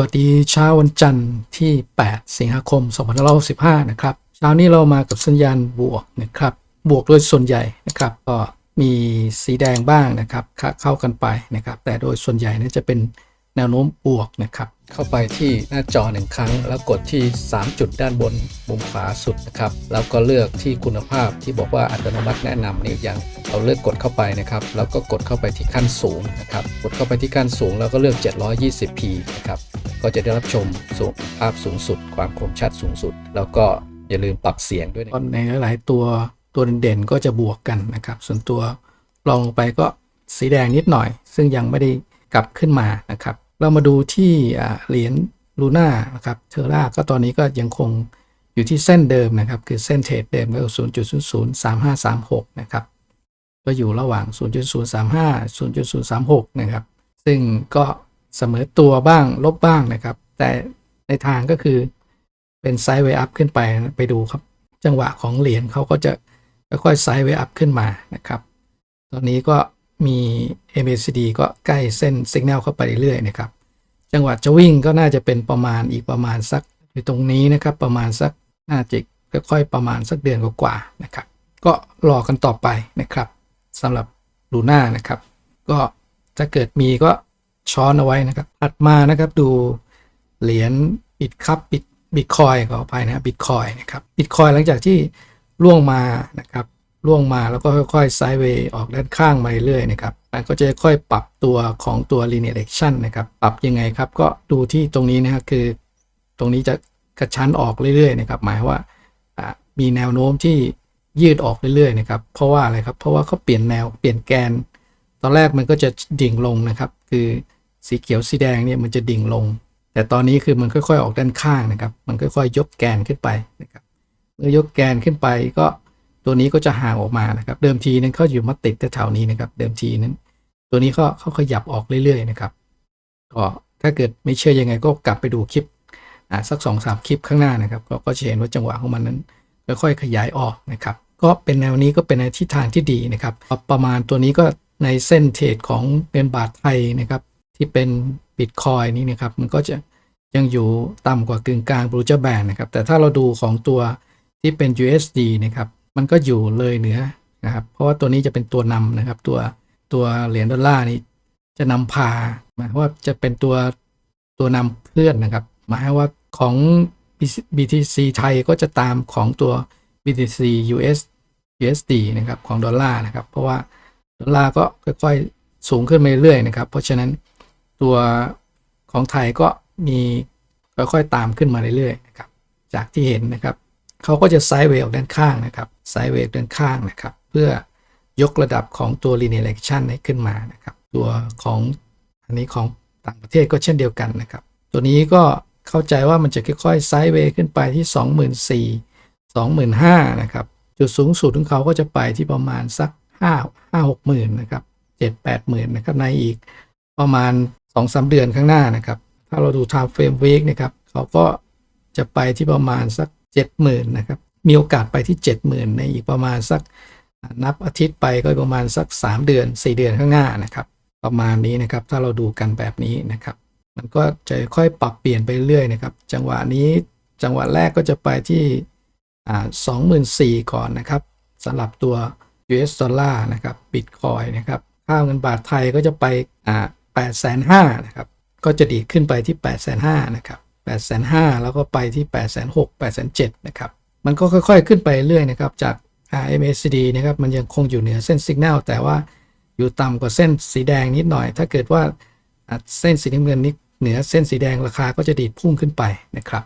วัสดีเช้าวันจันทร์ที่ 8 สิงหาคม 2565 นะครับ เช้านี้เรามากับสัญญาณบวกนะครับ บวกโดยส่วนใหญ่นะครับ ก็มีสีแดงบ้างนะครับ เข้ากันไปนะครับ แต่โดยส่วนใหญ่นี่จะเป็นแนวโน้มบวกนะครับ เข้าไปที่หน้าจอหนึ่งครั้ง แล้วกดที่ 3 จุดด้านบนมุมขวาสุดนะครับ แล้วก็เลือกที่คุณภาพที่บอกว่าอัตโนมัติแนะนำนี่ยังเราเลือกกดเข้าไปนะครับ แล้วก็กดเข้าไปที่ขั้นสูงนะครับ กดเข้าไปที่ขั้นสูง แล้วก็เลือก 720p นะครับ ก็จะได้รับชมสูงภาพสูงสุด ความคมชัดสูงสุด แล้วก็อย่าลืมปรับเสียงด้วยนะในหลายๆตัวตัวเด่นๆก็จะบวกกันนะครับ ส่วนตัวลองลงไปก็สีแดงนิดหน่อย ซึ่งยังไม่ได้กลับขึ้นมานะครับ เรามาดูที่เหรียญลูน่านะครับเทอร่าก็ตอนนี้ก็ยังคงอยู่ที่เส้นเดิมนะครับ คือเส้นเทรดเดิมก็คือ0.003536 นะครับ ก็อยู่ระหว่าง 0.035 0.036 นะครับ ซึ่งก็เสมอตัวบ้างลบบ้างนะครับ แต่ในทางก็คือเป็นไซด์เวย์อัพขึ้นไปนะไปดูครับ จังหวะของเหรียญเขาก็จะค่อยๆไซด์เวย์อัพขึ้นมานะครับ ตอนนี้ก็ มี MACD ก็ใกล้เส้นสัญญาณเข้าไปเรื่อยๆนะครับ จังหวะจะวิ่งก็น่าจะเป็นประมาณอีกประมาณสักอยู่ตรงนี้นะครับ ประมาณสักน่าจะค่อยๆประมาณสักเดือนกว่าๆนะครับ ก็รอกันต่อไปนะครับสำหรับลูน่านะครับ ก็ถ้าเกิดมีก็ช้อนเอาไว้นะครับถัดมานะครับดูเหรียญบิตคัพบิตบิตคอยขออภัยนะบิตคอยนะครับบิตคอยหลังจากที่ล่วงมานะครับ ล่วงมาแล้วก็ค่อยๆไซด์เวย์ออกด้านข้างมาเรื่อยๆนะครับมันก็จะค่อยปรับตัวของตัว linear action นะครับ ปรับยังไงครับก็ดูที่ตรงนี้นะครับคือ ตรงนี้จะกระชั้นออกเรื่อยๆนะครับ หมายว่ามีแนวโน้มที่ยืดออกเรื่อยๆนะครับ เพราะว่าอะไรครับ เพราะว่าเขาเปลี่ยนแนวเปลี่ยนแกน ตอนแรกมันก็จะดิ่งลงนะครับ คือสีเขียวสีแดงเนี่ยมันจะดิ่งลง แต่ตอนนี้คือมันค่อยๆออกด้านข้างนะครับ มันค่อยๆยกแกนขึ้นไปนะครับ เมื่อยกแกนขึ้นไปก็ ตัวนี้ก็จะห่างออกมานะครับ เดิมทีนั้นเขาอยู่มาติดแถวๆนี้นะครับ เดิมทีนั้น ตัวนี้ก็เขาขยับออกเรื่อยๆนะครับก็ถ้าเกิดไม่เชื่อยังไงก็กลับไปดูคลิปอ่าสักสองสามคลิปข้างหน้านะครับก็ก็จะเห็นว่าจังหวะของมันนั้นค่อยๆขยายออกนะครับ ก็เป็นแนวนี้ก็เป็นในทิศทางที่ดีนะครับ ประมาณตัวนี้ก็ในเส้นเทรดของเงินบาทไทยนะครับ ที่เป็นบิตคอยนี้นะครับ มันก็จะยังอยู่ต่ำกว่ากึ่งกลางบรูเจอร์แบนนะครับ แต่ถ้าเราดูของตัวที่เป็น USD นะครับ มันก็อยู่เลยเหนือนะครับ เพราะว่าตัวนี้จะเป็นตัวนำนะครับ ตัวตัวเหรียญดอลลาร์นี้จะนำพาหมายว่าจะเป็นตัวตัวนำเคลื่อนนะครับ หมายว่าของ BTC ไทยก็จะตามของตัว BTC US USD นะครับของดอลลาร์นะครับ เพราะว่าดอลลาร์ก็ค่อยๆสูงขึ้นมาเรื่อยๆนะครับ เพราะฉะนั้นตัวของไทยก็มีค่อยๆตามขึ้นมาเรื่อยๆนะครับจากที่เห็นนะครับ เขาก็จะไซด์เวย์ออกด้านข้างนะครับ ไซด์เวย์ด้านข้างนะครับ เพื่อยกระดับของตัว linear action ให้ขึ้นมานะครับ ตัวของอันนี้ของต่างประเทศก็เช่นเดียวกันนะครับ ตัวนี้ก็เข้าใจว่ามันจะค่อยๆไซด์เวย์ขึ้นไปที่ 24,000 25,000นะครับจุดสูงสุดของเขาก็จะไปที่ประมาณสัก 5 5 6หมื่นนะครับ7 8หมื่นนะครับในอีกประมาณ 2-3 เดือนข้างหน้านะครับ ถ้าเราดู time frame week นะครับเขาก็จะไปที่ประมาณสัก 70,000นะครับ มีโอกาสไปที่ 70,000 ในอีกประมาณสักนับอาทิตย์ไปก็ประมาณสัก 3 เดือน 4 เดือนข้างหน้านะครับ ประมาณนี้นะครับ ถ้าเราดูกันแบบนี้นะครับ มันก็จะค่อยปรับเปลี่ยนไปเรื่อยนะครับ จังหวะนี้จังหวะแรกก็จะไปที่อ่า24,000ก่อนนะครับสำหรับตัว US ดอลลาร์นะครับบิตคอยนะครับค่าเงินบาทไทยก็จะไปอ่า8,500นะครับก็จะดีขึ้นไปที่8,500นะครับ8,500แล้วก็ไปที่8,600 8,700นะครับ มันก็ค่อยๆขึ้นไปเรื่อยนะครับจาก MACD นะครับมันยังคงอยู่เหนือเส้นสัญญาณแต่ว่าอยู่ต่ำกว่าเส้นสีแดงนิดหน่อย ถ้าเกิดว่าเส้นสีน้ำเงินนี้เหนือเส้นสีแดงราคาก็จะดีดพุ่งขึ้นไปนะครับ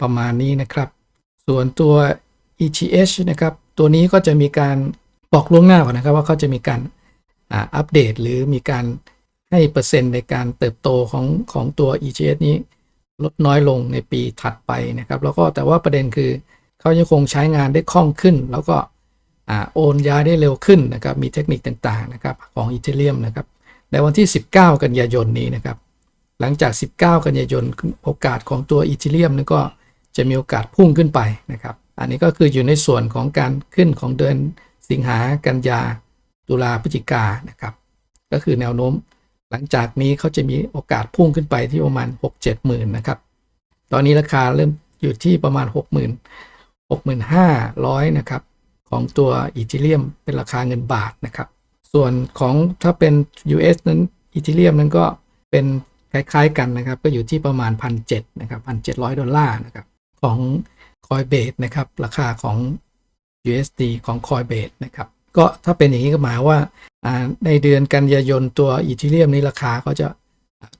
ประมาณนี้นะครับ ส่วนตัว ETH นะครับตัวนี้ก็จะมีการบอกล่วงหน้าก่อนนะครับว่าเขาจะมีการอัปเดตหรือมีการให้เปอร์เซ็นต์ในการเติบโตของของตัว ETH นี้ลดน้อยลงในปีถัดไปนะครับ แล้วก็แต่ว่าประเด็นคือ เขายังคงใช้งานได้คล่องขึ้น แล้วก็โอนย้ายได้เร็วขึ้นนะครับ มีเทคนิคต่างๆนะครับของอีเทเรียมนะครับ ในวันที่ 19 กันยายนนี้นะครับ หลังจาก 19 กันยายนโอกาสของตัวอีเทเรียมนี่ก็จะมีโอกาสพุ่งขึ้นไปนะครับ อันนี้ก็คืออยู่ในส่วนของการขึ้นของเดือนสิงหากันยาตุลาพฤศจิกานะครับ ก็คือแนวโน้มหลังจากนี้เขาจะมีโอกาสพุ่งขึ้นไปที่ประมาณ 6 7หมื่นนะครับ ตอนนี้ราคาเริ่มอยู่ที่ประมาณ 6 0 0 0 0 65,000นะครับของตัวอีเทเรียมเป็นราคาเงินบาทนะครับ ส่วนของถ้าเป็น US นั้นอีเทเรียมนั้นก็เป็นคล้ายๆกันนะครับ ก็อยู่ที่ประมาณ 1,700นะครับ1,700 ดอลลาร์นะครับของ Coinbase นะครับราคาของ USD ของ Coinbase นะครับก็ถ้าเป็นอย่างนี้ก็หมายว่าในเดือนกันยายนตัวอีเทเรียมนี้ราคาก็จะ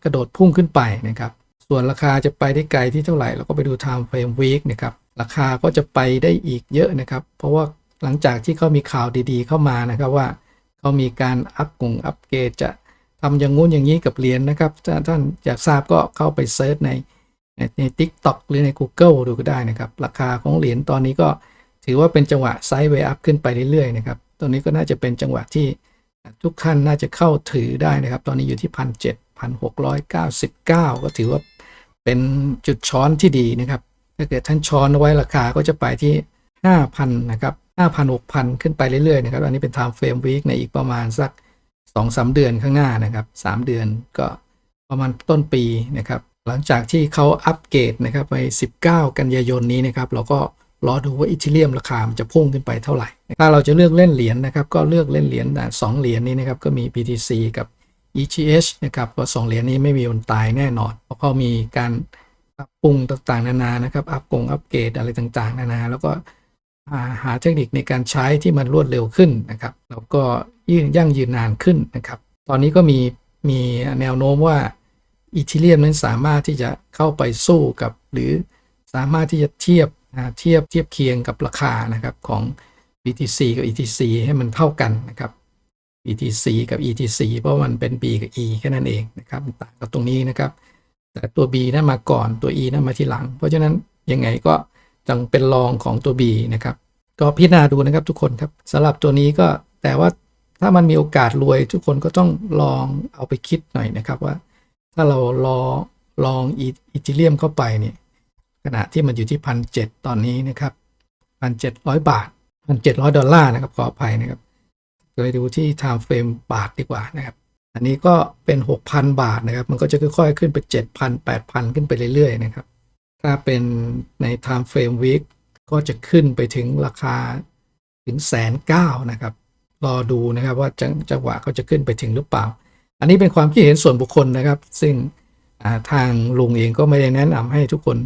กระโดดพุ่งขึ้นไปนะครับ ส่วนราคาจะไปได้ไกลที่เท่าไหร่ เราก็ไปดู time frame week นะครับ ราคาก็จะไปได้อีกเยอะนะครับ เพราะว่าหลังจากที่เขามีข่าวดีๆ เข้ามานะครับว่าเขามีการอัพกงอัปเกรดจะทำอย่างงู้นอย่างนี้กับเหรียญนนะครับถ้าท่านอยากทราบก็เข้าไปเซิร์ชในใน TikTok หรือใน Google ดูก็ได้นะครับ ราคาของเหรียญตอนนี้ก็ถือว่าเป็นจังหวะไซด์เวย์อัพขึ้นไปเรื่อยๆนะครับตอนนี้ก็น่าจะเป็นจังหวะที่ทุกท่านน่าจะเข้าถือได้นะครับ ตอนนี้อยู่ที่พันเจ็ดพันหกร้อยเก้าสิบเก้าก็ถือว่าเป็นจุดช้อนที่ดีนะครับ ถ้าเกิดท่านช้อนเอาไว้ราคาก็จะไปที่ห้าพันะครับห้าพันหกพันขึ้นไปเรื่อยๆนะครับ อันนี้เป็น time frame week ในอีกประมาณสักสองสาเดือนข้างหน้านะครับสามเดือนก็ประมาณต้นปีนะครับ หลังจากที่เขาอัปเกรดนะครับไป 19 กันยายนนี้นะครับ เราก็รอดูว่าอีเทเรียมราคามันจะพุ่งขึ้นไปเท่าไหร่ ถ้าเราจะเลือกเล่นเหรียญนะครับ ก็เลือกเล่นเหรียญสองเหรียญนี้นะครับ ก็มี BTC กับ ETH นะครับก็สองเหรียญนี้ไม่มีวันตายแน่นอน เพราะเขามีการ ปรับปรุงต่างๆ นานานะครับ อัปกงอัปเกรดอะไรต่างๆ นานา แล้วก็หาเทคนิคในการใช้ที่มันรวดเร็วขึ้นนะครับ แล้วก็ยืนยั่งยืนนานขึ้นนะครับ ตอนนี้ก็มีมีแนวโน้มว่าอีเทเรียมนั้นสามารถที่จะเข้าไปสู้กับ หรือสามารถที่จะเทียบเทียบเทียบเคียงกับราคานะครับของ BTC กับ ETC ให้มันเท่ากันนะครับ BTC กับ ETC เพราะมันเป็น B กับ E แค่นั้นเองนะครับต่างกับตรงนี้นะครับ แต่ตัว B นั้นมาก่อนตัว E นั้นมาทีหลัง เพราะฉะนั้นยังไงก็จังเป็นรองของตัว B นะครับ ก็พิจารณาดูนะครับทุกคนครับสำหรับตัวนี้ก็แต่ว่าถ้ามันมีโอกาสรวยทุกคนก็ต้องลองเอาไปคิดหน่อยนะครับว่า ถ้าเรารอลองอีเทเรียมเข้าไปเนี่ยขณะที่มันอยู่ที่พันเตอนนี้นะครับพันเจ็ดร้อยบาทพันเจ็ดร้อยดอลลาร์นะครับขออภัยนะครับไปดูที่ time frame บาทดีกว่านะครับ อันนี้ก็เป็น 6,000 บาทนะครับ มันก็จะค่อยๆ ขึ้นไป 7,000 8,000 ขึ้นไปเรื่อยๆ นะครับ ถ้าเป็นใน time frame week ก็จะขึ้นไปถึงราคาถึงแสนเก้านะครับ รอดูนะครับว่าจังจังหวะเขาจะขึ้นไปถึงหรือเปล่า อันนี้เป็นความคิดเห็นส่วนบุคคลนะครับ ซึ่งทางลุงเองก็ไม่ได้แนะนำให้ทุกคน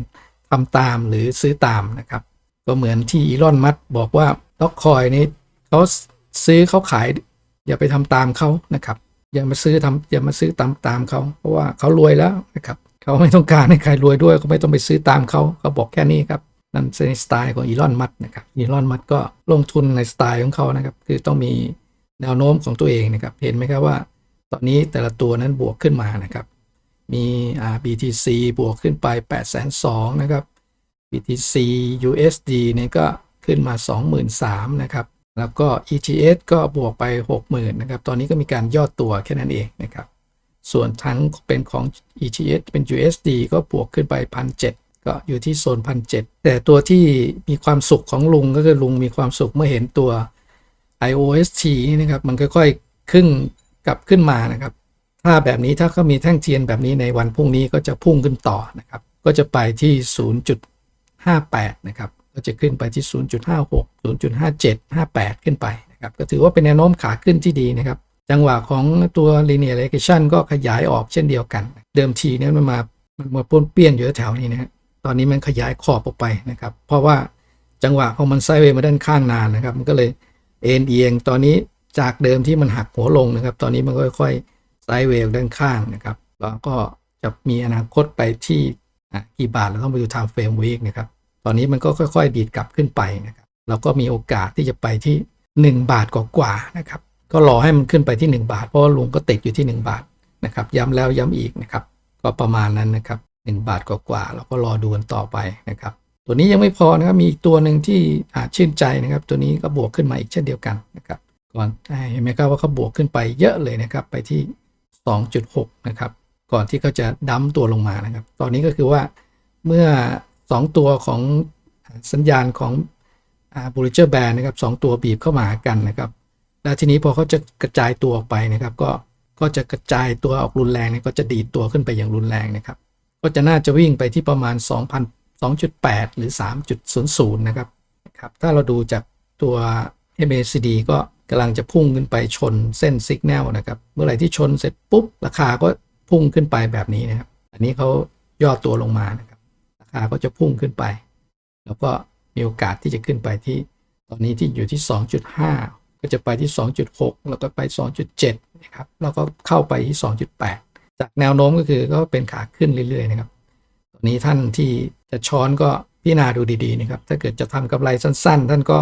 ทำตามหรือซื้อตามนะครับ ก็เหมือนที่อีลอนมัสบอกว่าล็อกคอยนี้เขาซื้อเขาขายอย่าไปทำตามเขานะครับ อย่ามาซื้อทำอย่ามาซื้อตามตามเขาเพราะว่าเขารวยแล้วนะครับเขาไม่ต้องการให้ใครรวยด้วยเขาไม่ต้องไปซื้อตามเขาเขาบอกแค่นี้ครับนั่นในสไตล์ของอีลอนมัสนะครับอีลอนมัสก็ลงทุนในสไตล์ของเขานะครับ คือต้องมีแนวโน้มของตัวเองนะครับ เห็นไหมครับว่า ตอนนี้แต่ละตัวนั้นบวกขึ้นมานะครับ มี BTC บวกขึ้นไป 8 2 0 0 0นะครับ BTC USD เนี่ยก็ขึ้นมา 23,000นะครับ แล้วก็ ETH ก็บวกไป 60,000นะครับ ตอนนี้ก็มีการย่อตัวแค่นั้นเองนะครับ ส่วนทั้งเป็นของ ETH เป็น USD ก็บวกขึ้นไป 1,700 ก็อยู่ที่โซน 1,700 แต่ตัวที่มีความสุขของลุงก็คือลุงมีความสุขเมื่อเห็นตัว IOST นี่นะครับ มันค่อยๆขึ้นกลับขึ้นมานะครับ ถ้าแบบนี้ถ้าเขามีแท่งเทียนแบบนี้ในวันพรุ่งนี้ก็จะพุ่งขึ้นต่อนะครับ ก็จะไปที่ 0.58 นะครับ ก็จะขึ้นไปที่ 0.56 0.57 58 ขึ้นไปนะครับก็ถือว่าเป็นแนวโน้มขาขึ้นที่ดีนะครับ จังหวะของตัว linear regression ก็ขยายออกเช่นเดียวกัน เดิมทีเนี่ยมันมามันมาป้วนเปี้ยนอยู่แถวนี้นะตอนนี้มันขยายขอบออกไปนะครับ เพราะว่าจังหวะของมันไซเวย์มาด้านข้างนานนะครับ มันก็เลยเอ็นเอียงตอนนี้จากเดิมที่มันหักหัวลงนะครับ ตอนนี้มันค่อยๆไซเวย์ด้านข้างนะครับแล้วก็จะมีอนาคตไปที่กี่บาทเราต้องไปดู time frame week นะครับ ตอนนี้มันก็ค่อย ๆ ดีดกลับขึ้นไปนะครับเราก็มีโอกาสที่จะไปที่ 1 บาทกว่าๆนะครับ ก็รอให้มันขึ้นไปที่ 1 บาท เพราะาลุงก็ติดอยู่ที่ 1 บาทนะครับ ย้ำแล้วย้ำอีกนะครับ ก็ประมาณนั้นนะครับ1บาทกว่าๆเราก็รอดูกันต่อไปนะครับ ตัวนี้ยังไม่พอนะครับมีตัวหนึ่งที่อาจชื่นใจนะครับ ตัวนี้ก็บวกขึ้นมาอีกเช่นเดียวกันนะครับก่อนเห็นไหมครับว่าเขาบวกขึ้นไปเยอะเลยนะครับ ไปที่ 2.6 นะครับ ก่อนที่เขาจะดั้มตัวลงมานะครับ ตอนนี้ก็คือว่าเมื่อ 2 ตัวของสัญญาณของบูริเจอร์แบนนะครับสตัวบีบเข้ามาหากันนะครับ แล้วทีนี้พอเขาจะกระจายตัวออกไปนะครับ ก็ก็จะกระจายตัวออกรุนแรงเนี่ยก็จะดีดตัวขึ้นไปอย่างรุนแรงนะครับ ก็จะน่าจะวิ่งไปที่ประมาณ 2,000 2.8 หรือ 3.00 นะครับครับ ถ้าเราดูจากตัว MACD ก็กำลังจะพุ่งขึ้นไปชนเส้นสัญญาณนะครับ เมื่อไหร่ที่ชนเสร็จปุ๊บ ราคาก็พุ่งขึ้นไปแบบนี้นะครับ อันนี้เขาย่อตัวลงมานะครับาคาก็จะพุ่งขึ้นไป แล้วก็มีโอกาสที่จะขึ้นไปที่ตอนนี้ที่อยู่ที่ 2.5 ก็จะไปที่ 2.6 แล้วก็ไป 2.7 นะครับ แล้วก็เข้าไปที่ 2.8 จากแนวโน้มก็คือก็เป็นขาขึ้นเรื่อยๆนะครับ ตอนนี้ท่านที่จะช้อนก็พิจารณาดูดีๆนะครับ ถ้าเกิดจะทำกำไรสั้นๆ ท่านก็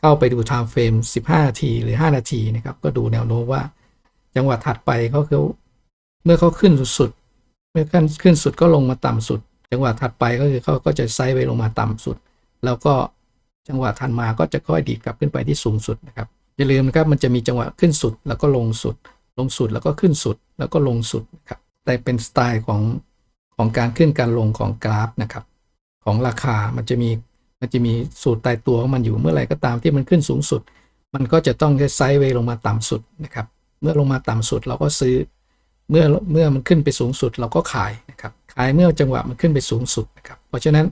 เข้าไปดู time frame 15 นาทีหรือ 5 นาทีนะครับ ก็ดูแนวโน้มว่า จังหวะถัดไปเขาคือเมื่อเขาขึ้นสุดๆ เมื่อขึ้นขึ้นสุดก็ลงมาต่ำสุด จังหวะถัดไปก็คือเขาก็จะไซด์เวย์ลงมาต่ำสุด แล้วก็จังหวะถัดมาก็จะค่อยดีดกลับขึ้นไปที่สูงสุดนะครับอย่าลืมนะครับมันจะมีจังหวะขึ้นสุดแล้วก็ลงสุด ลงสุดแล้วก็ขึ้นสุดแล้วก็ลงสุดนะครับแต่เป็นสไตล์ของของการขึ้นการลงของกราฟนะครับของราคามันจะมีมันจะมีสูตรตายตัวของมันอยู่เมื่อไหร่ก็ตามที่มันขึ้นสูงสุด มันก็จะต้องไซด์เวย์ลงมาต่ำสุดนะครับเมื่อลงมาต่ำสุดเราก็ซื้อ เมื่อเมื่อมันขึ้นไปสูงสุดเราก็ขายนะครับ ขายเมื่อจังหวะมันขึ้นไปสูงสุดนะครับ เพราะฉะนั้น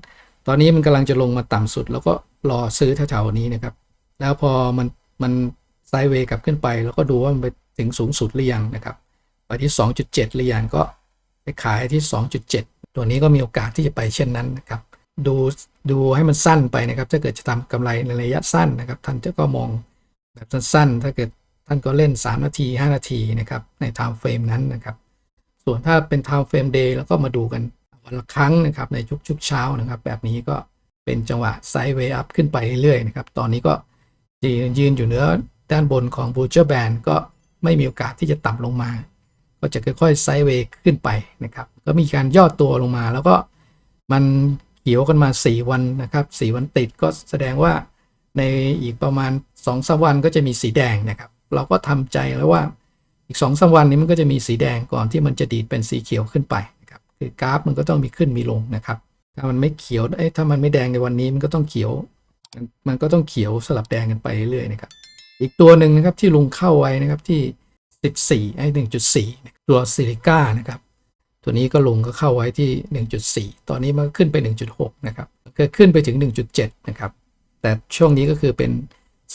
ตอนนี้มันกำลังจะลงมาต่ำสุด แล้วก็รอซื้อแถวๆนี้นะครับ แล้วพอมันมันไซด์เวย์กลับขึ้นไป แล้วก็ดูว่ามันไปถึงสูงสุดหรือยังนะครับไปที่ 2.7หรือยังก็ไปขายที่ 2.7 ตัวนี้ก็มีโอกาสที่จะไปเช่นนั้นนะครับดูดูให้มันสั้นไปนะครับ ถ้าเกิดจะทำกำไรในระยะสั้นนะครับ ท่านจะก็มองแบบสั้นๆ ถ้าเกิดท่านก็เล่น 3 นาที 5 นาทีนะครับใน time frame นั้นนะครับ ส่วนถ้าเป็น time frame day แล้วก็มาดูกันวันละครั้งนะครับในชุกๆเช้านะครับ แบบนี้ก็เป็นจังหวะไซด์เวย์อัพขึ้นไปเรื่อยๆนะครับ ตอนนี้ก็ยืนอยู่เหนือด้านบนของ b u l l e r Band ก็ไม่มีโอกาสที่จะต่ำลงมา ก็จะค่อยๆไซด์เวย์ขึ้นไปนะครับ ก็มีการย่อตัวลงมา แล้วก็มันเขียวกันมา 4 วันนะครับ 4 วันติดก็แสดงว่าในอีกประมาณ2อสวันก็จะมีสีแดงนะครับ เราก็ทำใจแล้วว่า อีก2อสวันนี้มันก็จะมีสีแดงก่อนที่มันจะดีดเป็นสีเขียวขึ้นไปนะครับคือกราฟมันก็ต้องมีขึ้นมีลงนะครับ ถ้ามันไม่เขียวเอ้ยถ้ามันไม่แดงในวันนี้มันก็ต้องเขียว มันก็ต้องเขียวสลับแดงกันไปเรื่อยๆนะครับ อีกตัวหนึ่งนะครับที่ลุงเข้าไว้นะครับที่ 14ไอ้1.4ตัวซิลิก้านะครับตัวนี้ก็ลงก็เข้าไว้ที่ 1.4 ตอนนี้มันขึ้นไป 1.6 นะครับก็ขึ้นไปถึง 1.7 นะครับ แต่ช่วงนี้ก็คือเป็น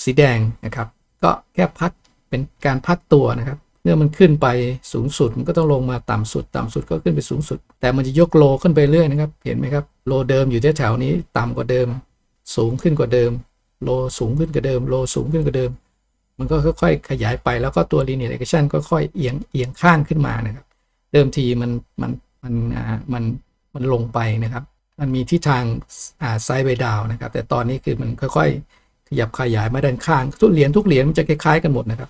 สีแดงนะครับ ก็แค่พักเป็นการพักตัวนะครับ เมื่อมันขึ้นไปสูงสุดมันก็ต้องลงมาต่ำสุด ต่ำสุดก็ขึ้นไปสูงสุด แต่มันจะยกโลขึ้นไปเรื่อยนะครับ เห็นไหมครับโลเดิมอยู่แถวๆนี้ต่ำกว่าเดิม สูงขึ้นกว่าเดิม โลสูงขึ้นกว่าเดิม โลสูงขึ้นกว่าเดิม มันก็ค่อยๆ ขยายไปแล้วก็ตัว linear regression ก็ค่อยเอียงเอียงข้างขึ้นมานะครับ เดิมทีมันมันมันอ่ามันมันลงไปนะครับ มันมีทิศทางอ่าไซด์ไปดาวนะครับ แต่ตอนนี้คือมันค่อยๆขยับขยายมาด้านข้างทุกเหรียญทุกเหรียญมันจะคล้ายๆกันหมดนะครับ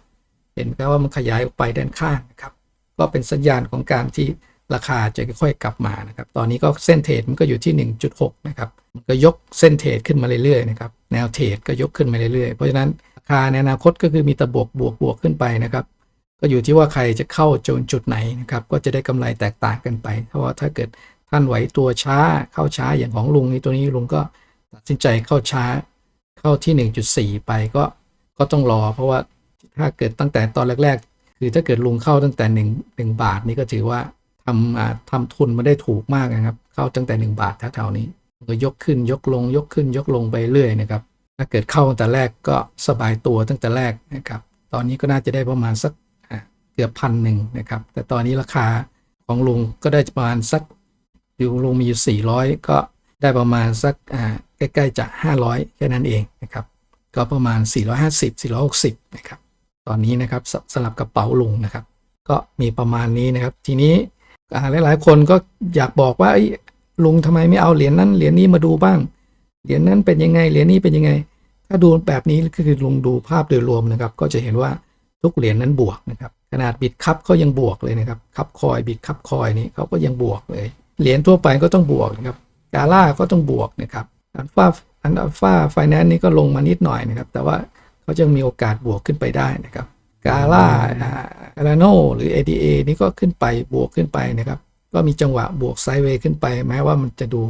เห็นไหมครับว่ามันขยายออกไปด้านข้างนะครับ ก็เป็นสัญญาณของการที่ราคาจะค่อยๆกลับมานะครับ ตอนนี้ก็เส้นเทรดมันก็อยู่ที่ 1.6 นะครับ มันก็ยกเส้นเทรดขึ้นมาเรื่อยๆนะครับ แนวเทรดก็ยกขึ้นมาเรื่อยๆ เพราะฉะนั้นราคาในอนาคตก็คือมีต่บวกบวกบวกขึ้นไปนะครับ ก็อยู่ที่ว่าใครจะเข้าจนจุดไหนนะครับ ก็จะได้กำไรแตกต่างกันไป เพราะว่าถ้าเกิดท่านไหวตัวช้าเข้าช้าอย่างของลุงนี่ตัวนี้ลุงก็ตัดสินใจเข้าช้าเข้าที่ 1.4 ไปก็ก็ต้องรอ เพราะว่า ถ้าเกิดตั้งแต่ตอนแรก ๆ คือถ้าเกิดลุงเข้าตั้งแต่1 1บาทนี่ก็ถือว่าทำทำทุนมาได้ถูกมากนะครับ เข้าตั้งแต่ 1 บาทแถวๆนี้ก็ยกขึ้นยกลง ยกขึ้นยกลงไปเรื่อยนะครับ ถ้าเกิดเข้าตั้งแต่แรกก็สบายตัวตั้งแต่แรกนะครับ ตอนนี้ก็น่าจะได้ประมาณสักเกือบพันหนึ่งนะครับ แต่ตอนนี้ราคาของลุงก็ได้ประมาณสักอยู่ลุงมีอยู่ 400 ก็ได้ประมาณสักใกล้ๆจะ 500 แค่นั้นเองนะครับ ก็ประมาณ 450 460 นะครับ ตอนนี้นะครับสสลับกระเป๋าลุงนะครับ ก็มีประมาณนี้นะครับ ทีนี้อ่าหลายๆ คนก็อยากบอกว่าลุงทำไมไม่เอาเหรียญนั้นเหรียญนี้มาดูบ้าง เหรียญนั้นเป็นยังไงเหรียญนี้เป็นยังไง ถ้าดูแบบนี้ก็คือลุงดูภาพโดยรวมนะครับ ก็จะเห็นว่าทุกเหรียญนั้นบวกนะครับ ขนาดบิตคัพเขายังบวกเลยนะครับคัพคอยบิตคัพคอยนี่เขาก็ยังบวกเลย เหรียญทั่วไปก็ต้องบวกนะครับกาล่าก็ต้องบวกนะครับอัลฟาอัลฟาไฟแนนซ์นี่ก็ลงมานิดหน่อยนะครับ แต่ว่า เขาจะมีโอกาสบวกขึ้นไปได้นะครับกาล่าอาราโนหรือ ADA นี่ก็ขึ้นไปบวกขึ้นไปนะครับ ก็มีจังหวะบวกไซด์เวย์ขึ้นไปแม้ว่ามันจะดู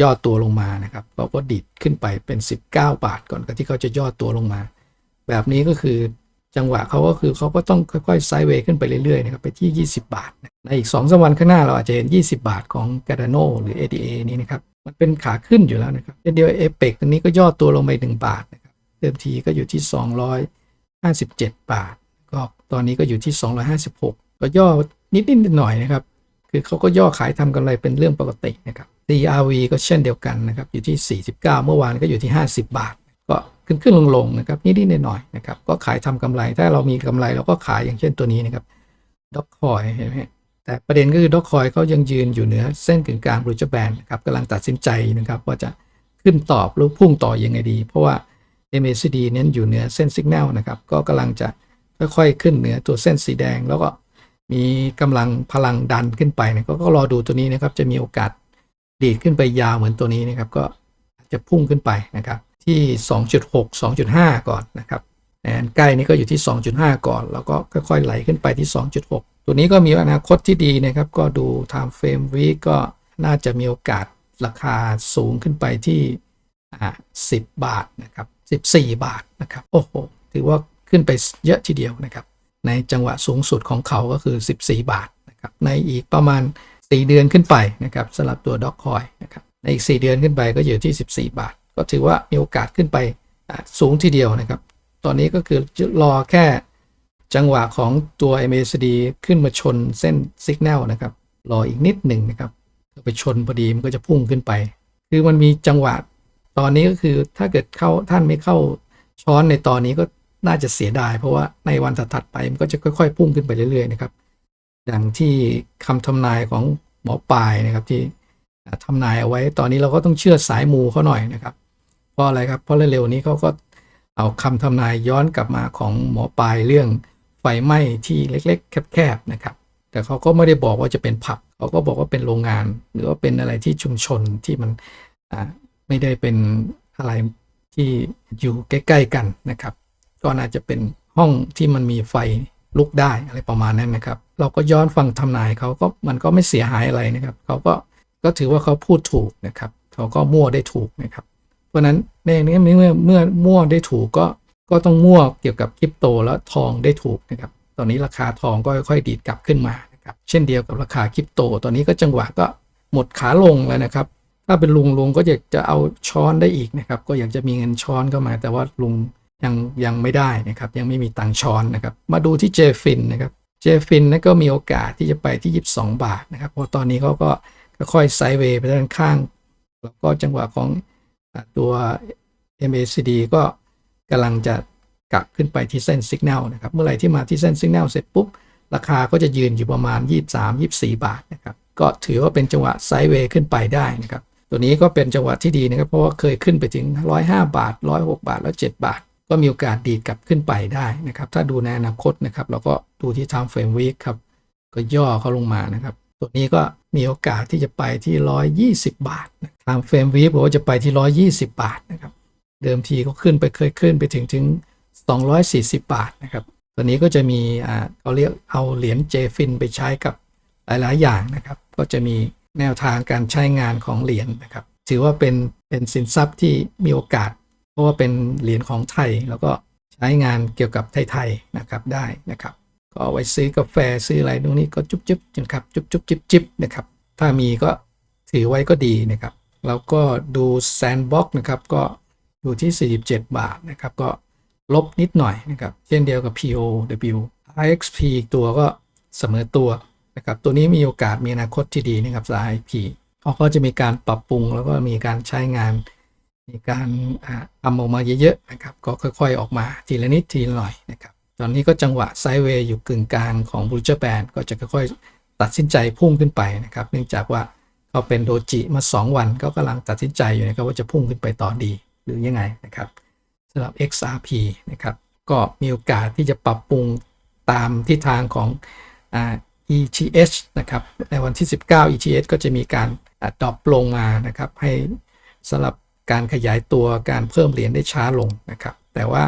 ย่อตัวลงมานะครับเขาก็ดิดขึ้นไปเป็น 19 บาทก่อนที่เขาจะย่อตัวลงมา แบบนี้ก็คือจังหวะเขาก็คือเขาก็ต้องค่อยๆไซด์เวย์ขึ้นไปเรื่อยๆนะครับไปที่ 20 บาท ในอีก2อสวันข้างหน้าเราอาจจะเห็น 20 บาทของ g a r d a n o หรือ ADA นี้นะครับ มันเป็นขาขึ้นอยู่แล้วนะครับเช่นเดียวเอเปกตัวนี้ก็ย่อตัวลงไป 1 บาทนะครับเดิมทีก็อยู่ที่ 257 บาท ก็ตอนนี้ก็อยู่ที่ 256 ก็ย่อนิดๆหน่อยนะครับ คือเขาก็ย่อขายทำกำไรเป็นเรื่องปกตินะครับ DRV ก็เช่นเดียวกันนะครับ อยู่ที่ 49 เมื่อวานก็อยู่ที่ 50 บาท ก็ขึ้นขึ้นลงลงนะครับ นิดๆหน่อยนะครับ ก็ขายทำกำไร ถ้าเรามีกำไรเราก็ขายอย่างเช่นตัวนี้นะครับด็อกคอยเห็นไหมแต่ประเด็นก็คือด็อกคอยเขายังยืนอยู่เหนือเส้นกึ่งกลางบรูจแบนนะครับกำลังตัดสินใจนะครับว่าจะขึ้นตอบหรือพุ่งต่อยังไงดี เพราะว่า MACD เน้นอยู่เหนือเส้นสัญญาณนะครับ ก็กำลังจะค่อยๆขึ้นเหนือตัวเส้นสีแดง แล้วก็มีกำลังพลังดันขึ้นไปนะกก็รอดูตัวนี้นะครับ จะมีโอกาสดีดขึ้นไปยาวเหมือนตัวนี้นะครับ ก็จะพุ่งขึ้นไปนะครับ ที่ 2.6 2.5 ก่อนนะครับแอนใกล้นี้ก็อยู่ที่ 2.5 ก่อน แล้วก็ค่อยๆไหลขึ้นไปที่ 2.6 ตัวนี้ก็มีอนาคตที่ดีนะครับ ก็ดู time frame week ก็น่าจะมีโอกาสราคาสูงขึ้นไปที่อ่า10 บาทนะครับ 14 บาทนะครับโอ้โหถือว่าขึ้นไปเยอะทีเดียวนะครับ ในจังหวะสูงสุดของเขาก็คือ 14 บาทนะครับในอีกประมาณ 4 เดือนขึ้นไปนะครับสำหรับตัวด็อกคอยนะครับในอีก 4 เดือนขึ้นไปก็อยู่ที่ 14 บาท ก็ถือว่ามีโอกาสขึ้นไปสูงทีเดียวนะครับ ตอนนี้ก็คือรอแค่จังหวะของตัว MACD ขึ้นมาชนเส้นสัญญาณนะครับรออีกนิดหนึ่งนะครับไปชนพอดีมันก็จะพุ่งขึ้นไป คือมันมีจังหวะ ตอนนี้ก็คือถ้าเกิดเข้าท่านไม่เข้าช้อนในตอนนี้ก็น่าจะเสียดาย เพราะว่าในวันถัดไปมันก็จะค่อย ๆ พุ่งขึ้นไปเรื่อยๆนะครับ อย่างที่คำทำนายของหมอปลายนะครับที่ทำนายเอาไว้ ตอนนี้เราก็ต้องเชื่อสายมูเขาหน่อยนะครับเพราะอะไรครับเพราะเร็วๆนี้เขาก็เอาคำทำนายย้อนกลับมาของหมอปลายเรื่องไฟไหม้ที่เล็กๆ แคบๆนะครับ แต่เขาก็ไม่ได้บอกว่าจะเป็นผับเขาก็บอกว่าเป็นโรงงาน หรือว่าเป็นอะไรที่ชุมชนที่มัน ไม่ได้เป็นอะไรที่อยู่ใกล้ ๆ กันนะครับ ก็น่าจะเป็นห้องที่มันมีไฟลุกได้อะไรประมาณนั้นนะครับ เราก็ย้อนฟังทำนายเขาก็มันก็ไม่เสียหายอะไรนะครับเขาก็ก็ถือว่าเขาพูดถูกนะครับเขาก็มั่วได้ถูกนะครับ เพราะฉะนั้นในนี้เมื่อเมื่อมั่วได้ถูกก็ก็ต้องมั่วเกี่ยวกับคริปโตและทองได้ถูกนะครับ ตอนนี้ราคาทองก็ค่อยๆดีดกลับขึ้นมานะครับ เช่นเดียวกับราคาคริปโต ตอนนี้ก็จังหวะก็หมดขาลงแล้วนะครับ ถ้าเป็นลุงลุงก็อยากจะเอาช้อนได้อีกนะครับ ก็อยากจะมีเงินช้อนเข้ามา แต่ว่าลุงยังยังไม่ได้นะครับ ยังไม่มีตังช้อนนะครับ มาดูที่เจฟินนะครับ เจฟินนั่นก็มีโอกาสที่จะไปที่ 22 บาทนะครับ เพราะตอนนี้เขาก็ค่อยไซด์เวย์ไปด้านข้าง แล้วก็จังหวะของตัว MACD ก็กำลังจะกลับขึ้นไปที่เส้นสัญญาณนะครับ เมื่อไหร่ที่มาที่เส้นสัญญาณเสร็จปุ๊บ ราคาก็จะยืนอยู่ประมาณ 23-24 บาทนะครับ ก็ถือว่าเป็นจังหวะไซด์เวย์ขึ้นไปได้นะครับ ตัวนี้ก็เป็นจังหวะที่ดีนะครับ เพราะว่าเคยขึ้นไปถึง 105 บาท 106 บาทแล้ว7บาท ก็มีโอกาสดีดกลับขึ้นไปได้นะครับ ถ้าดูในอนาคตนะครับเราก็ดูที่ time frame week ครับ ก็ย่อเขาลงมานะครับ ตัวนี้ก็มีโอกาสที่จะไปที่ 120 บาท time frame week บอกว่าจะไปที่ 120 บาทนะครับ เดิมทีก็ขึ้นไปเคยขึ้นไปถึงถึง 240 บาทนะครับตัวนี้ก็จะมีอ่าเขาเรียกเอาเหรียญเจฟินไปใช้กับหลาย ๆ อย่างนะครับ ก็จะมี แนวทางการใช้งานของเหรียญนะครับ ถือว่าเป็นเป็นสินทรัพย์ที่มีโอกาส เพราะว่าเป็นเหรียญของไทย แล้วก็ใช้งานเกี่ยวกับไทยๆนะครับได้นะครับ ก็เอาไว้ซื้อกาแฟซื้ออะไรตรงนี้ก็จุ๊บจุ๊บนะครับจุ๊บจุ๊บจิบจิบนะครับ ถ้ามีก็ถือไว้ก็ดีนะครับ แล้วก็ดูแซนบ็อกนะครับก็อยู่ที่ 47 บาทนะครับ ก็ลบนิดหน่อยนะครับ เช่นเดียวกับ POW IXP อีกตัวก็เสมอตัว นะครับตัวนี้มีโอกาสมีอนาคตที่ดีนะครับสาย IP เขาก็จะมีการปรับปรุงแล้วก็มีการใช้งาน มีการทำออกมาเยอะๆนะครับก็ค่อยๆออกมาทีละนิดทีละหน่อยนะครับตอนนี้ก็จังหวะไซเวย์อยู่กึ่งกลางของบูเจอร์แบนก็จะค่อยๆตัดสินใจพุ่งขึ้นไปนะครับเนื่องจากว่าเขาเป็นโดจิมา 2 วันก็กำลังตัดสินใจอยู่นะครับว่าจะพุ่งขึ้นไปต่อดีหรือยังไงนะครับสำหรับ XRP นะครับก็มีโอกาสที่จะปรับปรุงตามทิศทางของ ETH นะครับ ในวันที่ 19 ETH ก็จะมีการดรอปลงมานะครับ ให้สำหรับการขยายตัวการเพิ่มเหรียญได้ช้าลงนะครับ แต่ว่า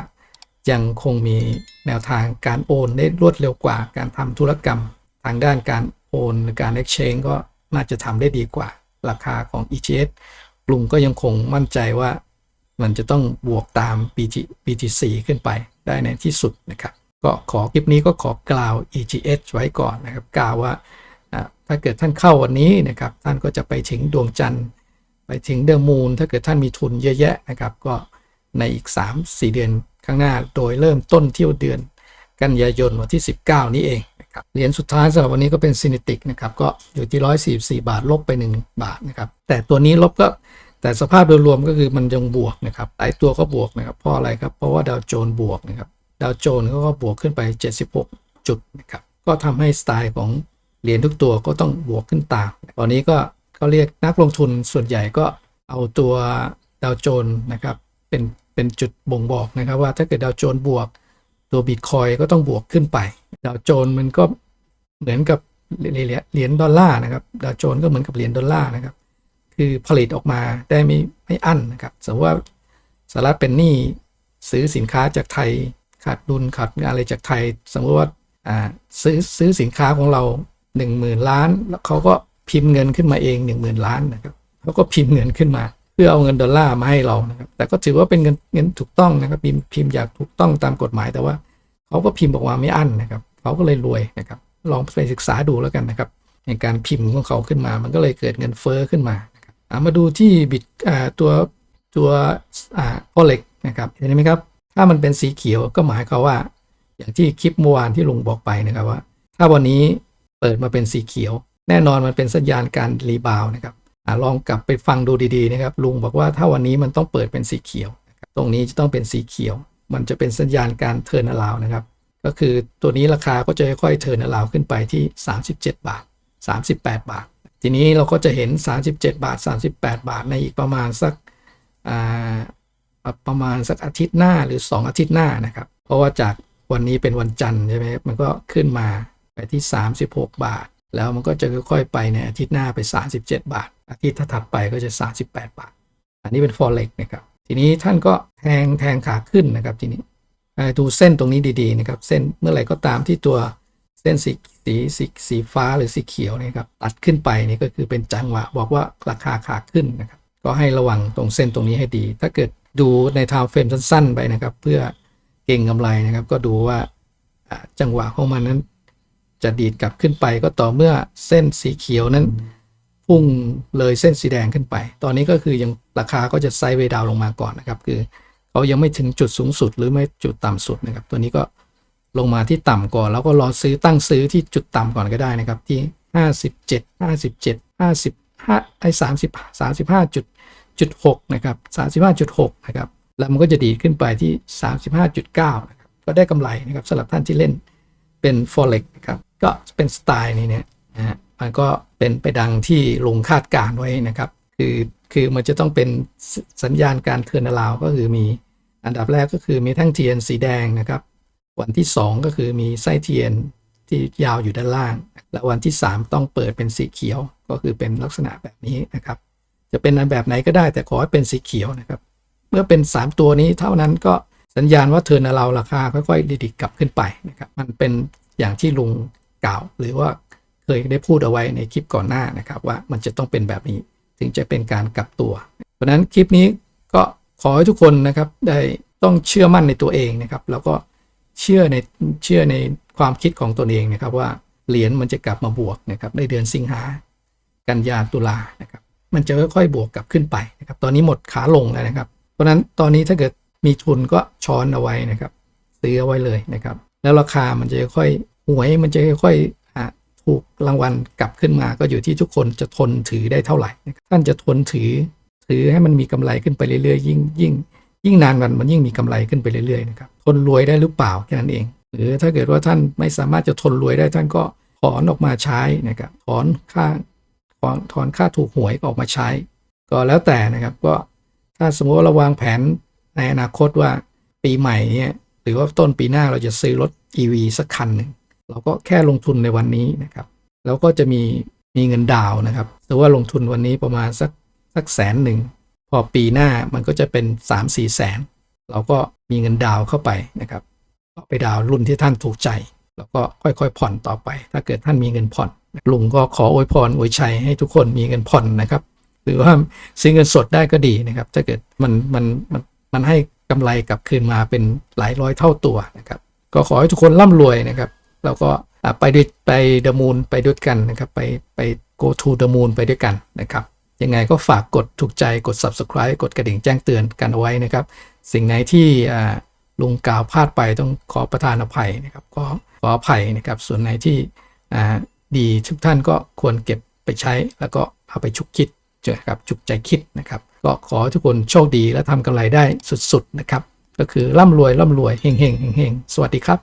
ยังคงมีแนวทางการโอนได้รวดเร็วกว่า การทำธุรกรรมทางด้านการโอนหรือการ exchange ก็น่าจะทำได้ดีกว่า ราคาของ ETH กลุ่มก็ยังคงมั่นใจว่ามันจะต้องบวกตาม BT BTC ขึ้นไปได้ในที่สุดนะครับ ก็ขอคลิปนี้ก็ขอกล่าว EGH ไว้ก่อนนะครับกล่าวว่าถ้าเกิดท่านเข้าวันนี้นะครับท่านก็จะไปถึงดวงจันทร์ ไปถึงเดอะมูนถ้าเกิดท่านมีทุนเยอะแยะนะครับก็ในอีก 3-4 เดือนข้างหน้าโดยเริ่มต้นเที่ยวเดือนกันยายนวันที่ 19 นี้เองนะครับเหรียญสุดท้ายสำหรับวันนี้ก็เป็นซินิติกนะครับก็อยู่ที่ 144 บาทลบไป 1 บาทนะครับแต่ตัวนี้ลบก็แต่สภาพโดยรวมก็คือมันยังบวกนะครับหลายตัวก็บวกนะครับเพราะอะไรครับเพราะว่าดาวโจนบวกนะครับ ดาวโจนส์ก็บวกขึ้นไป 76 จุดนะครับ ก็ทำให้สไตล์ของเหรียญทุกตัวก็ต้องบวกขึ้นตาม ตอนนี้ก็เขาเรียกนักลงทุนส่วนใหญ่ก็เอาตัวดาวโจนส์นะครับเป็นเป็นจุดบ่งบอกนะครับว่าถ้าเกิดดาวโจนส์บวกตัวบิตคอยก็ต้องบวกขึ้นไป ดาวโจนส์มันก็เหมือนกับเหรียญเหรียญดอลลาร์นะครับ ดาวโจนส์ก็เหมือนกับเหรียญดอลลาร์นะครับ คือผลิตออกมาได้ไม่ไม่อั้นนะครับ สมมติว่าสหรัฐเป็นหนี้ซื้อสินค้าจากไทย ขาดดุลขาดอะไรจากไทยสมมติว่าซื้อซื้อสินค้าของเรา 1 0,000 ล้าน แล้วเขาก็พิมพ์เงินขึ้นมาเอง 1 0,000 ล้านนะครับเขาก็พิมพ์เงินขึ้นมา เพื่อเอาเงินดอลลาร์มาให้เรานะครับแต่ก็ถือว่าเป็นเงินเงินถูกต้องนะครับพิมพ์พิมพ์อย่างถูกต้องตามกฎหมายแต่ว่าเขาก็พิมพ์ออกมาไม่อั้นนะครับเขาก็เลยรวยนะครับลองไปศึกษาดูแล้วกันนะครับในการพิมพ์ของเขาขึ้นมา มันก็เลยเกิดเงินเฟ้อขึ้นมานะครับมาดูที่บิตตัวตัวอ่าโอเล็กนะครับเห็นไหมครับ ถ้ามันเป็นสีเขียวก็หมายความว่า อย่างที่คลิปเมื่อวานที่ลุงบอกไปนะครับว่า ถ้าวันนี้เปิดมาเป็นสีเขียว แน่นอนมันเป็นสัญญาณการรีบาวด์นะครับอลองกลับไปฟังดูดีๆนะครับ ลุงบอกว่าถ้าวันนี้มันต้องเปิดเป็นสีเขียว ตรงนี้จะต้องเป็นสีเขียว มันจะเป็นสัญญาณการเทิร์นอลาวนะครับ ก็คือตัวนี้ราคาก็จะค่อยๆเทิร์นอลาวขึ้นไปที่ 37 บาท 38 บาท ทีนี้เราก็จะเห็น 37 บาท 38 บาทในอีกประมาณสักอ่า ประมาณสักอาทิตย์หน้าหรือ 2 อาทิตย์หน้านะครับ เพราะว่าจากวันนี้เป็นวันจันทร์ใช่ไหมมันก็ขึ้นมาไปที่ 36 บาท แล้วมันก็จะค่อยๆไปในอาทิตย์หน้าไป 37 บาท อาทิตย์ถัดไปก็จะ 38 บาท อันนี้เป็น forex นะครับ ทีนี้ท่านก็แทงแทงขาขึ้นนะครับทีนี้ดูเส้นตรงนี้ดีๆนะครับ เส้นเมื่อไหร่ก็ตามที่ตัวเส้นสีสีสีสีฟ้าหรือสีเขียวเนยครับตัดขึ้นไปนี่ก็คือเป็นจังหวะบอกว่าราคาขาขึ้นนะครับ ก็ให้ระวังตรงเส้นตรงนี้ให้ดี ถ้าเกิด ดูในทาวเฟรมสั้นๆ ไปนะครับ เพื่อเก่งกำไรนะครับ ก็ดูว่าอ่าจังหวะของมันนั้น จะดีดกลับขึ้นไปก็ต่อเมื่อเส้นสีเขียวนั้น พุ่งเลยเส้นสีแดงขึ้นไป ตอนนี้ก็คือยังราคาก็จะไซด์เวย์ดาวน์ลงมาก่อนนะครับ คือเขายังไม่ถึงจุดสูงสุดหรือไม่จุดต่ำสุดนะครับ ตัวนี้ก็ลงมาที่ต่ำก่อน แล้วก็รอซื้อตั้งซื้อที่จุดต่ำก่อนก็ได้นะครับที่ 57 57 55ไอ้30 35จุดจุด 6 นะครับ 35.6 นะครับ แล้วมันก็จะดีดขึ้นไปที่ 35.9 นะครับ ก็ได้กำไรนะครับสำหรับท่านที่เล่นเป็น forex นะครับ ก็เป็นสไตล์นี้เนี่ยนะฮะ มันก็เป็นไปดังที่ลงคาดการณ์ไว้นะครับ คือ คือมันจะต้องเป็นสัญญาณการเทิร์นอราวก็คือมีอันดับแรกก็คือมีแท่งเทียนสีแดงนะครับ วันที่ 2 ก็คือมีไส้เทียนที่ยาวอยู่ด้านล่าง และวันที่ 3 ต้องเปิดเป็นสีเขียวก็คือเป็นลักษณะแบบนี้นะครับ จะเป็นอันแบบไหนก็ได้แต่ขอให้เป็นสีเขียวนะครับ เมื่อเป็น 3 ตัวนี้เท่านั้นก็สัญญาณว่าเทิร์นเราราคาค่อยๆดีดกลับขึ้นไปนะครับ มันเป็นอย่างที่ลุงกล่าว หรือว่าเคยได้พูดเอาไว้ในคลิปก่อนหน้านะครับ ว่ามันจะต้องเป็นแบบนี้ถึงจะเป็นการกลับตัว เพราะฉะนั้นคลิปนี้ก็ขอให้ทุกคนนะครับได้ต้องเชื่อมั่นในตัวเองนะครับ แล้วก็เชื่อในเชื่อในความคิดของตนเองนะครับว่าเหรียญมันจะกลับมาบวกนะครับในเดือนสิงหากันยาตุลานะครับ มันจะค่อยๆบวกกลับขึ้นไปนะครับตอนนี้หมดขาลงแล้วนะครับ เพราะฉะนั้นตอนนี้ถ้าเกิดมีทุนก็ช้อนเอาไว้นะครับ ซื้อเอาไว้เลยนะครับ แล้วราคามันจะค่อยหวยมันจะค่อยๆถูกรางวัลกลับขึ้นมาก็อยู่ที่ทุกคนจะทนถือได้เท่าไหร่นะครับท่านจะทนถือ ถือให้มันมีกำไรขึ้นไปเรื่อยๆ ยิ่งยิ่งยิ่งนานวันมันยิ่งมีกำไรขึ้นไปเรื่อยๆนะครับทนรวยได้หรือเปล่าแค่นั้นเอง หรือถ้าเกิดว่าท่านไม่สามารถจะทนรวยได้ท่านก็ถอนออกมาใช้นะครับถอนค่า อนถอนค่าถูกหวยออกมาใช้ ก็แล้วแต่นะครับก็ถ้าสมมติว่าเราวางแผนในอนาคตว่าปีใหม่เนี่ยหรือว่าต้นปีหน้าเราจะซื้อรถ EV สักคันหนึ่งเราก็แค่ลงทุนในวันนี้นะครับแล้วก็จะมีมีเงินดาวนะครับแต่ว่าลงทุนวันนี้ประมาณสักสักแสนหนึ่งพอปีหน้ามันก็จะเป็น 3 4 แสน เราก็มีเงินดาวเข้าไปนะครับไปดาวรุ่นที่ท่านถูกใจ แล้วก็ค่อยๆผ่อนต่อไป ถ้าเกิดท่านมีเงินผ่อน ลุงก็ขออวยพรอวยชัยให้ทุกคนมีเงินผ่อนนะครับ หรือว่าซื้อเงินสดได้ก็ดีนะครับ ถ้าเกิดมันมันมันมันให้กำไรกลับคืนมาเป็นหลายร้อยเท่าตัวนะครับ ก็ขอให้ทุกคนร่ำรวยนะครับ แล้วก็ไปด้วยไปเดมูนไปด้วยกันนะครับ ไปไป go to the moon ไปด้วยกันนะครับ ยังไงก็ฝากกดถูกใจกด subscribe กดกระดิ่งแจ้งเตือนกันเอาไว้นะครับ สิ่งไหนที่ลุงกล่าวพลาดไปต้องขอประทานอภัยนะครับ ก็ขออภัยนะครับ ส่วนไหนที่ ดีทุกท่านก็ควรเก็บไปใช้แล้วก็เอาไปชุกคิดเจอครับจุกใจคิดนะครับ ก็ขอทุกคนโชคดีและทำกำไรได้สุดๆนะครับ ก็คือร่ำรวยร่ำรวยเฮงเฮงเฮงเฮงสวัสดีครับ